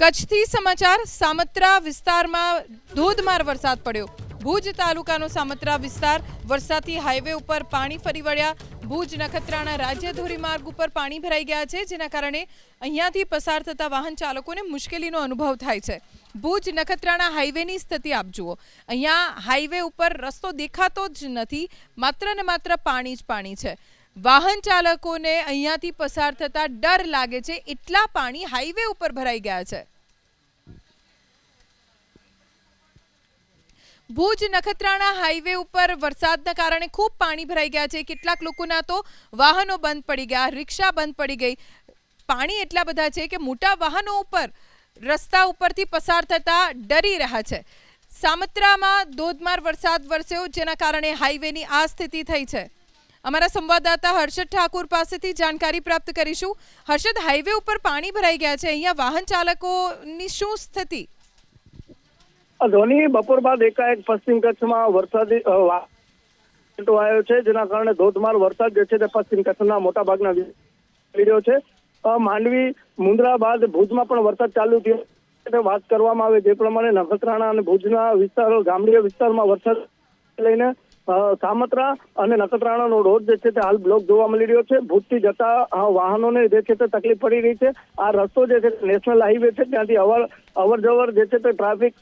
કચ્છથી સમાચાર, સામત્રા વિસ્તારમાં ધોધમાર વરસાદ પડ્યો. ભુજ તાલુકાનો સામત્રા વિસ્તાર વરસાદથી હાઈવે ઉપર પાણી ફરી વળ્યા. ભુજ નખત્રાણા રાજ્ય ધોરીમાર્ગ ઉપર પાણી ભરાઈ ગયા છે, જેના કારણે અહીંયાથી પસાર થતા વાહન ચાલકોને મુશ્કેલીનો અનુભવ થાય છે. ભુજ નખત્રાણા હાઈવેની સ્થિતિ આપ જુઓ. અહીંયા હાઈવે ઉપર રસ્તો દેખાતો જ નથી, માત્ર ને માત્ર પાણી જ પાણી છે. વાહન ચાલકોને અહીંયાથી પસાર થતા ડર લાગે છે. એટલા પાણી હાઈવે ઉપર ભરાઈ ગયા છે. ભુજ નખત્રાણા હાઈવે ઉપર વરસાદના કારણે ખૂબ પાણી ભરાઈ ગયા છે. કેટલાક લોકોના તો વાહનો બંધ પડી ગયા, રિક્ષા બંધ પડી ગઈ. પાણી એટલા બધા છે કે મોટા વાહનો ઉપર, રસ્તા ઉપરથી પસાર થતા ડરી રહ્યા છે. સામત્રામાં ધોધમાર વરસાદ વરસ્યો, જેના કારણે હાઈવેની આ સ્થિતિ થઈ છે. અમારા સંવાદદાતા હર્ષદ ઠાકુર પાસેથી જાણકારી પ્રાપ્ત કરીશું. હર્ષદ હાઈવે ઉપર પાણી ભરાઈ ગયા છે. અહીંયા વાહન ચાલકોની શું સ્થિતિ? ધોની, બપોર બાદ એકાએક પશ્ચિમ કચ્છમાં વરસાદી આવ્યો છે, જેના કારણે ધોધમાર વરસાદ જે છે તે પશ્ચિમ કચ્છના મોટા ભાગના વિ- રહ્યો છે. માંડવી મુંદ્રા બાદ ભુજમાં પણ વરસાદ ચાલુ થયો વાત કરવામાં આવે જે પ્રમાણે નખત્રાણા અને ભુજના વિસ્તારો, ગામડીય વિસ્તારમાં વરસાદ લઈને સામત્રા અને નખત્રાણાનો રોડ જે છે તે હાલ બ્લોક જોવા મળી રહ્યો છે. ભૂતથી જતા વાહનોને જે છે તે તકલીફ પડી રહી છે. આ રસ્તો જે છે નેશનલ હાઈવે છે, ત્યાંથી અવર અવર જવર જે છે તે ટ્રાફિક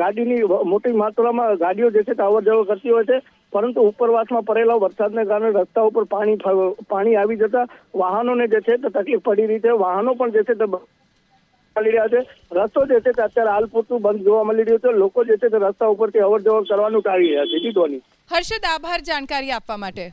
ગાડીની મોટી માત્રામાં ગાડીઓ જે છે તે અવર જવર કરતી હોય છે. પરંતુ ઉપરવાસમાં પડેલા વરસાદને કારણે રસ્તા ઉપર પાણી પાણી આવી જતા વાહનોને જે છે તે તકલીફ પડી રહી છે. વાહનો પણ જે છે તે મળી રહ્યા છે. રસ્તો જે છે તે અત્યારે હાલ પૂરતું બંધ જોવા મળી રહ્યું છે. લોકો જે છે તે રસ્તા ઉપરથી અવર જવર કરવાનું ટાળી રહ્યા છે. જીતવાની હર્ષદ આભાર જાણકારી આપવા માટે.